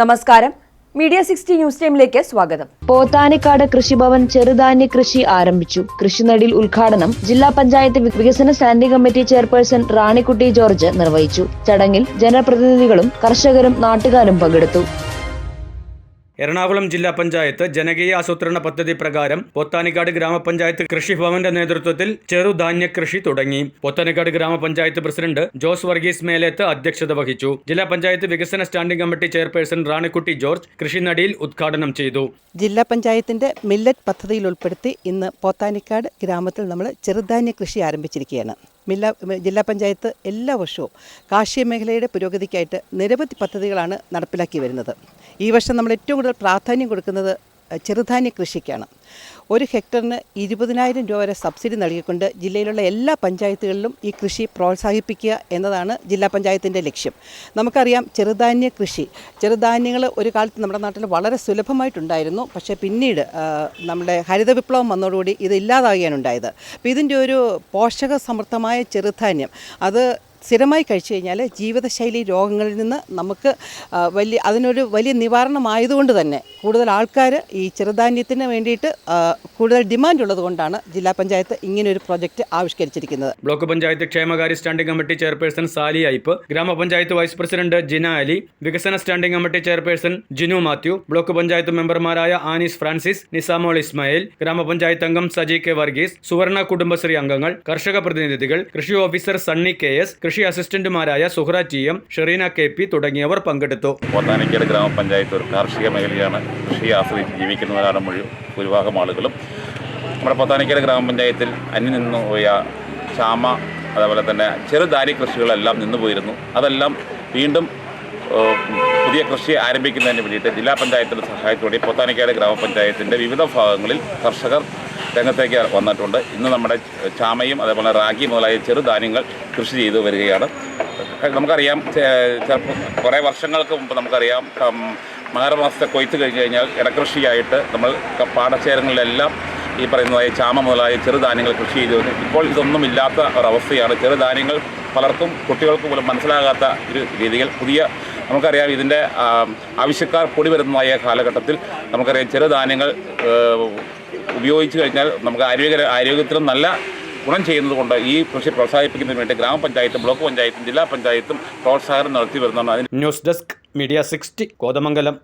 നമസ്കാരം. Media sixty news ടൈമിലേക്ക് സ്വാഗതം. പോത്താനിക്കാട് കൃഷിഭവൻ ചെറുധാന്യ കൃഷി ആരംഭിച്ചു. കൃഷിനടിൽ ഉദ്ഘാടനം ജില്ലാ പഞ്ചായത്ത് വികസന standing committee chairperson Ranikutty George നിർവഹിച്ചു. ചടങ്ങിൽ ജനപ്രതിനിധികളും കർഷകരും നാട്ടുകാരും പങ്കെടുത്തു. എറണാകുളം ജില്ലാ പഞ്ചായത്ത് ജനകീയ ആസൂത്രണ പദ്ധതി പ്രകാരം പൊത്താനിക്കാട് ഗ്രാമപഞ്ചായത്ത് കൃഷിഭവന്റെ നേതൃത്വത്തിൽ ചെറുധാന്യ കൃഷി തുടങ്ങി. പൊത്താനിക്കാട് ഗ്രാമപഞ്ചായത്ത് പ്രസിഡന്റ് ജോസ് വർഗീസ് മേലേത്ത് അധ്യക്ഷത വഹിച്ചു. ജില്ലാ പഞ്ചായത്ത് വികസന standing committee chairperson Ranikutty George കൃഷിനടിയിൽ ഉദ്ഘാടനം ചെയ്തു. ജില്ലാ പഞ്ചായത്തിന്റെ മില്ലറ്റ് പദ്ധതിയിൽ ഉൾപ്പെടുത്തി ഇന്ന് പോത്താനിക്കാട് ഗ്രാമത്തിൽ നമ്മൾ ചെറുധാന്യ കൃഷി ആരംഭിച്ചിരിക്കുകയാണ്. മില്ല ജില്ലാ പഞ്ചായത്ത് എല്ലാ വർഷവും കാർഷിക മേഖലയുടെ പുരോഗതിക്കായിട്ട് നിരവധി പദ്ധതികളാണ് നടപ്പിലാക്കി വരുന്നത്. ഈ വർഷം നമ്മൾ ഏറ്റവും കൂടുതൽ പ്രാധാന്യം കൊടുക്കുന്നത് ചെറുധാന്യ കൃഷിക്കാണ്. ഒരു ഹെക്ടറിന് ഇരുപതിനായിരം രൂപ വരെ സബ്സിഡി നൽകിക്കൊണ്ട് ജില്ലയിലുള്ള എല്ലാ പഞ്ചായത്തുകളിലും ഈ കൃഷി പ്രോത്സാഹിപ്പിക്കുക എന്നതാണ് ജില്ലാ പഞ്ചായത്തിന്റെ ലക്ഷ്യം. നമുക്കറിയാം ചെറുധാന്യ കൃഷി ചെറുധാന്യങ്ങൾ ഒരു കാലത്ത് നമ്മുടെ നാട്ടിൽ വളരെ സുലഭമായിട്ടുണ്ടായിരുന്നു. പക്ഷേ പിന്നീട് നമ്മുടെ ഹരിത വിപ്ലവം വന്നതോടുകൂടി ഇത് ഇല്ലാതാകുകയാണ് ഉണ്ടായത് അപ്പോൾ ഇതിന്റെ ഒരു പോഷക സമൃദ്ധമായ ചെറുധാന്യം അത് സ്ഥിരമായി കഴിച്ചു കഴിഞ്ഞാൽ ജീവിതശൈലി രോഗങ്ങളിൽ നിന്ന് നമുക്ക് വലിയ അതിനൊരു വലിയ നിവാരണമായതുകൊണ്ട് തന്നെ കൂടുതൽ ആൾക്കാർ ഈ ചെറുധാന്യത്തിന് വേണ്ടിയിട്ട് കൂടുതൽ ഡിമാൻഡ് ഉള്ളതുകൊണ്ടാണ് ജില്ലാ പഞ്ചായത്ത് ഇങ്ങനൊരു പ്രോജക്റ്റ് ആവിഷ്കരിച്ചിരിക്കുന്നത്. ബ്ലോക്ക് പഞ്ചായത്ത് ക്ഷേമകാര്യ standing committee chairperson Sali Aip ഗ്രാമപഞ്ചായത്ത് വൈസ് പ്രസിഡന്റ് ജിന അലി വികസന standing committee chairperson Jinu Mathew block panchayat മെമ്പർമാരായ ആനീസ് ഫ്രാൻസിസ് നിസാമോൾ ഇസ്മായിൽ ഗ്രാമപഞ്ചായത്ത് അംഗം സജി കെ വർഗീസ് സുവർണ കുടുംബശ്രീ അംഗങ്ങൾ കർഷക പ്രതിനിധികൾ കൃഷി ഓഫീസർ സണ്ണി കെ എസ് കൃഷി അസിസ്റ്റന്റുമാരായ Suhra T M Sherina K P തുടങ്ങിയവർ പങ്കെടുത്തു. പോത്താനിക്കര ഗ്രാമപഞ്ചായത്ത് ഒരു കാർഷിക മേഖലയാണ് കൃഷി ആസ്വദിച്ച് ജീവിക്കുന്നവരാണ് മുഴുവൻ ഭൂരിഭാഗം ആളുകളും. നമ്മുടെ പോത്താനിക്കര ഗ്രാമപഞ്ചായത്തിൽ അന്യം നിന്നു പോയ ചാമ അതേപോലെ തന്നെ ചെറുധാന്യ കൃഷികളെല്ലാം നിന്നു പോയിരുന്നു. അതെല്ലാം വീണ്ടും പുതിയ കൃഷി ആരംഭിക്കുന്നതിന് വേണ്ടിയിട്ട് ജില്ലാ പഞ്ചായത്തിന്റെ സഹായത്തോടെ പോത്താനിക്കാട് ഗ്രാമപഞ്ചായത്തിന്റെ വിവിധ ഭാഗങ്ങളിൽ കർഷകർ രംഗത്തേക്ക് വന്നിട്ടുണ്ട്. ഇന്ന് നമ്മുടെ ചാമയും അതേപോലെ റാഗി മുതലായ ചെറുധാന്യങ്ങൾ കൃഷി ചെയ്തു വരികയാണ്. നമുക്കറിയാം ചിലപ്പോൾ കുറേ വർഷങ്ങൾക്ക് മുമ്പ് നമുക്കറിയാം മകരമാസത്തെ കൊയ്ത്ത് കഴിഞ്ഞ് കഴിഞ്ഞാൽ ഇടകൃഷിയായിട്ട് നമ്മൾ പാടശേഖരങ്ങളിലെല്ലാം ഈ പറയുന്നതായ ചാമ മുതലായ ചെറുധാന്യങ്ങൾ കൃഷി ചെയ്തു. ഇപ്പോൾ ഇതൊന്നും ഇല്ലാത്ത ഒരവസ്ഥയാണ് ചെറുധാന്യങ്ങൾ പലർക്കും കുട്ടികൾക്ക് പോലും മനസ്സിലാകാത്ത ഒരു രീതിയിൽ പുതിയ നമുക്കറിയാം ഇതിന്റെ ആവശ്യക്കാർ കൂടി വരുന്നതായ കാലഘട്ടത്തിൽ നമുക്കറിയാം ചെറുധാന്യങ്ങൾ ധാന്യങ്ങൾ ഉപയോഗിച്ച് കഴിഞ്ഞാൽ നമുക്ക് ആരോഗ്യ ആരോഗ്യത്തിനും നല്ല ഗുണം ചെയ്യുന്നത് കൊണ്ട് ഈ കൃഷി പ്രോത്സാഹിപ്പിക്കുന്നതിന് വേണ്ടി ഗ്രാമപഞ്ചായത്തും ബ്ലോക്ക് പഞ്ചായത്തും ജില്ലാ പഞ്ചായത്തും പ്രോത്സാഹനം നടത്തി വരുന്നതാണ്. News desk media sixty Kothamangalam.